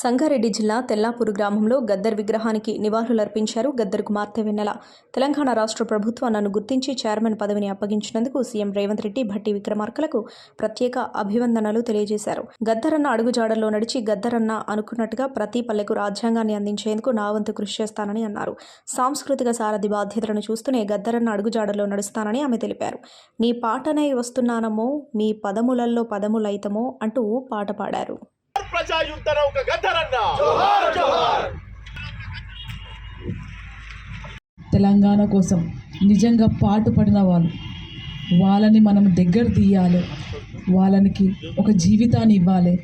సంగారెడ్డి జిల్లా తెల్లాపూర్ గ్రామంలో గద్దర్ విగ్రహానికి నివాళులర్పించారు గద్దర్ కుమార్తె వెన్నెల. తెలంగాణ రాష్ట్ర ప్రభుత్వం నన్ను గుర్తించి చైర్మన్ పదవిని అప్పగించినందుకు సీఎం రేవంత్ రెడ్డి భట్టి విక్రమార్కలకు ప్రత్యేక అభివందనలు తెలియజేశారు. గద్దరన్న అడుగుజాడల్లో నడిచి గద్దరన్న అనుకున్నట్టుగా ప్రతి పల్లెకు రాజ్యాంగాన్ని అందించేందుకు నా వంతు కృషి చేస్తానని అన్నారు. సాంస్కృతిక సారథి బాధ్యతలను చూస్తూనే గద్దరన్న అడుగుజాడల్లో నడుస్తానని ఆమె తెలిపారు. నీ పాటనే వస్తున్నానమ్మో మీ పదములల్లో పదములైతమో అంటూ పాట పాడారు. నౌక గద్దరన్న. తెలంగాణ కోసం నిజంగా పాటుపడిన వాళ్ళు వాళ్ళని మనం దగ్గర తీయాలి. వాళ్ళనికి ఒక జీవితాన్ని ఇవ్వాలి.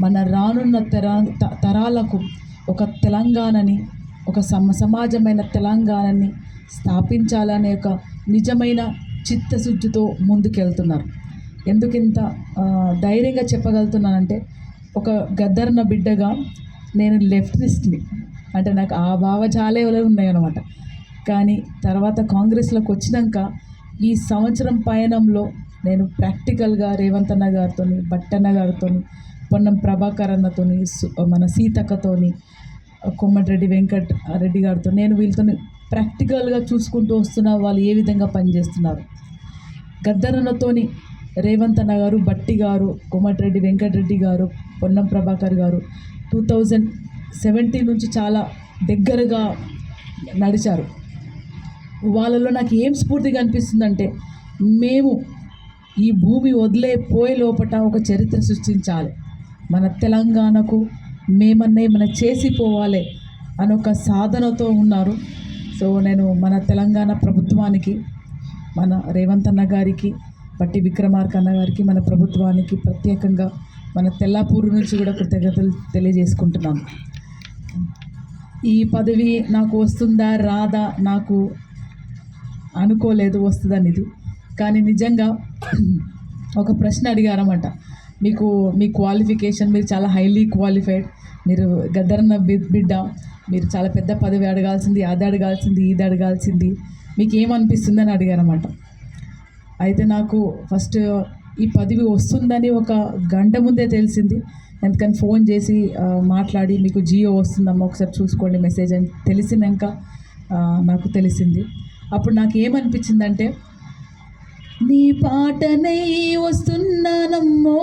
మన రానున్న తరా త- తరాలకు ఒక తెలంగాణని ఒక సమ సమాజమైన తెలంగాణని స్థాపించాలనే ఒక నిజమైన చిత్తశుద్ధితో ముందుకెళ్తున్నారు. ఎందుకు ఇంత ఆ, ధైర్యంగా చెప్పగలుగుతున్నానంటే ఒక గద్దర్న బిడ్డగా నేను లెఫ్టిస్ట్ని. అంటే నాకు ఆ భావజాలేవలే ఉన్నాయన్నమాట. కానీ తర్వాత కాంగ్రెస్లోకి వచ్చినాక ఈ సంవత్సరం పయనంలో నేను ప్రాక్టికల్గా రేవంత్ అన్న గారితో బట్టన్న గారితో పొన్నం ప్రభాకర్ అన్నతో మన సీతక్కతోని కొమ్మటిరెడ్డి వెంకట్ రెడ్డి గారితో నేను వీళ్ళతో ప్రాక్టికల్గా చూసుకుంటూ వస్తున్నా వాళ్ళు ఏ విధంగా పనిచేస్తున్నారు. గద్దరన్నతోని రేవంత్ అన్న గారు బట్టి గారు కోమటిరెడ్డి వెంకటరెడ్డి గారు పొన్నం ప్రభాకర్ గారు టూ థౌజండ్ సెవెంటీ నుంచి చాలా దగ్గరగా నడిచారు. వాళ్ళలో నాకు ఏం స్ఫూర్తిగా అనిపిస్తుందంటే మేము ఈ భూమి వదిలే పోయే లోపట ఒక చరిత్ర సృష్టించాలి. మన తెలంగాణకు మేమన్నా ఏమైనా చేసిపోవాలి అని ఒక సాధనతో ఉన్నారు. సో నేను మన తెలంగాణ ప్రభుత్వానికి మన రేవంత్ అన్న గారికి పట్టి విక్రమార్క అన్న గారికి మన ప్రభుత్వానికి ప్రత్యేకంగా మన తెల్లాపూర్ నుంచి కూడా కృతజ్ఞతలు తెలియజేసుకుంటున్నాం. ఈ పదవి నాకు వస్తుందా రాదా నాకు అనుకోలేదు వస్తుందని ఇది కానీ నిజంగా ఒక ప్రశ్న అడిగారన్నమాట. మీకు మీ క్వాలిఫికేషన్ మీరు చాలా హైలీ క్వాలిఫైడ్ మీరు గద్దరన్న బిడ్డ మీరు చాలా పెద్ద పదవి అడగాల్సింది అది అడగాల్సింది ఇది అడగాల్సింది మీకు ఏమనిపిస్తుంది అని అడిగారన్నమాట. అయితే నాకు ఫస్ట్ ఈ పదవి వస్తుందని ఒక గంట ముందే తెలిసింది. ఎందుకని ఫోన్ చేసి మాట్లాడి మీకు జియో వస్తుందమ్మా ఒకసారి చూసుకోండి మెసేజ్ అని తెలిసినాక నాకు తెలిసింది. అప్పుడు నాకు ఏమనిపించిందంటే నీ పాటనై వస్తున్నానమ్మో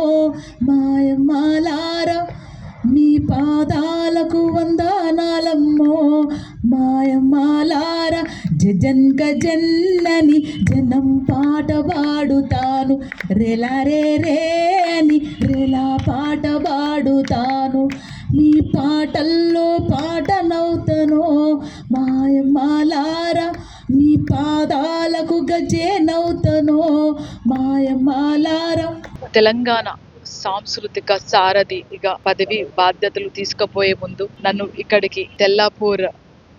మాయమాలారా మీ పాదాలకు వందనాలమ్మో మాయమాలార జజన్ జన్నని జనం పాట పాడుతాను. రెలా రే రే అని రెలా పాట పాడుతాను. మీ పాటల్లో పాటనవుతాను మాయమాలారా మీ పాదాలకు గజేనవుతాను మాయమాలారా తెలంగాణ సాంస్కృతిక సారథిగా పదవి బాధ్యతలు తీసుకుపోయే ముందు నన్ను ఇక్కడికి తెల్లాపూర్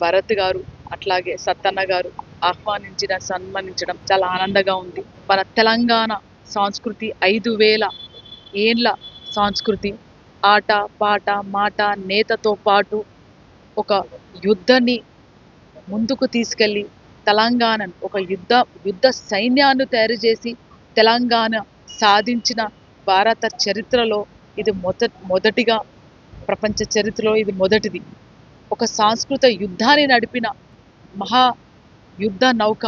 భరత్ గారు అట్లాగే సత్తన్న గారు ఆహ్వానించిన సన్మానించడం చాలా ఆనందంగా ఉంది. మన తెలంగాణ సంస్కృతి ఐదు వేల ఏండ్ల సంస్కృతి. ఆట పాట మాట నేతతో పాటు ఒక యుద్ధాన్ని ముందుకు తీసుకెళ్ళి తెలంగాణను ఒక యుద్ధ యుద్ధ సైన్యాన్ని తయారు చేసి తెలంగాణ సాధించిన భారత చరిత్రలో ఇది మొద మొదటిగా ప్రపంచ చరిత్రలో ఇది మొదటిది. ఒక సాంస్కృత యుద్ధాన్ని నడిపిన మహా యుద్ధ నౌక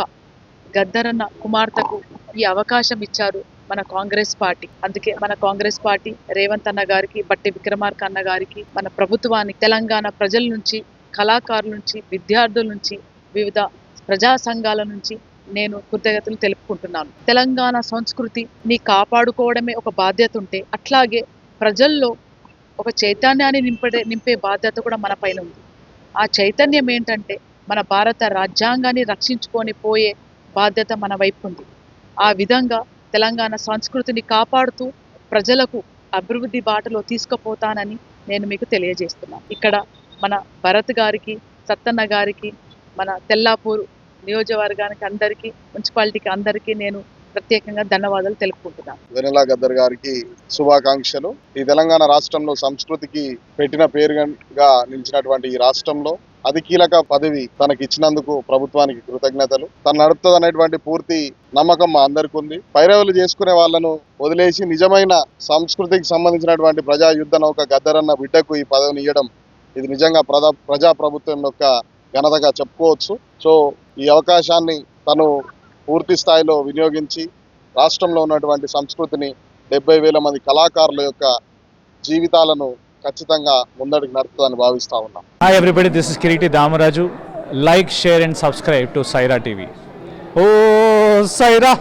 గద్దరన్న కుమార్తెకు ఈ అవకాశం ఇచ్చారు మన కాంగ్రెస్ పార్టీ. అందుకే మన కాంగ్రెస్ పార్టీ రేవంత్ అన్న గారికి బట్టి విక్రమార్క అన్న గారికి మన ప్రభుత్వానికి తెలంగాణ ప్రజల నుంచి కళాకారుల నుంచి విద్యార్థుల నుంచి వివిధ ప్రజా సంఘాల నుంచి నేను కృతజ్ఞతలు తెలుపుకుంటున్నాను. తెలంగాణ సంస్కృతిని కాపాడుకోవడమే ఒక బాధ్యత ఉంటే అట్లాగే ప్రజల్లో ఒక చైతన్యాన్ని నింపడే నింపే బాధ్యత కూడా మన పైన ఉంది. ఆ చైతన్యం ఏంటంటే మన భారత రాజ్యాంగాన్ని రక్షించుకొని పోయే బాధ్యత మన వైపు ఉంది. ఆ విధంగా తెలంగాణ సంస్కృతిని కాపాడుతూ ప్రజలకు అభివృద్ధి బాటలో తీసుకుపోతానని నేను మీకు తెలియజేస్తున్నాను. ఇక్కడ మన భరత్ గారికి సత్తన్న గారికి మన తెల్లాపూర్ నియోజకవర్గానికి అందరికీ మున్సిపాలిటీకి అందరికీ నేను ప్రత్యేకంగా ధన్యవాదాలు తెలుపుకుంటున్నాను. వెనలా గద్దర్ గారికి శుభాకాంక్షలు. ఈ తెలంగాణ రాష్ట్రంలో సంస్కృతికి పెట్టిన పేరుగా నిలిచినటువంటి ఈ రాష్ట్రంలో అతి కీలక పదవి తనకి ఇచ్చినందుకు ప్రభుత్వానికి కృతజ్ఞతలు. తను నడుపుతుంది అనేటువంటి పూర్తి నమ్మకం మా అందరికి ఉంది. పైరవులు చేసుకునే వాళ్ళను వదిలేసి నిజమైన సంస్కృతికి సంబంధించినటువంటి ప్రజా యుద్ధ నౌక గద్దరన్న బిడ్డకు ఈ పదవిని ఇవ్వడం ఇది నిజంగా ప్రజా ప్రజా ప్రభుత్వం యొక్క ఘనతగా చెప్పుకోవచ్చు. సో ఈ అవకాశాన్ని తను పూర్తి స్థాయిలో వినియోగించి రాష్ట్రంలో ఉన్నటువంటి సంస్కృతిని డెబ్బై వేల మంది కళాకారుల యొక్క జీవితాలను ఖచ్చితంగా ముందడుగు నడుపుతుందని భావిస్తూ ఉన్నాం. Hi everybody this is Kireeti Damaraju like share and subscribe to Saira TV oh Sye Raa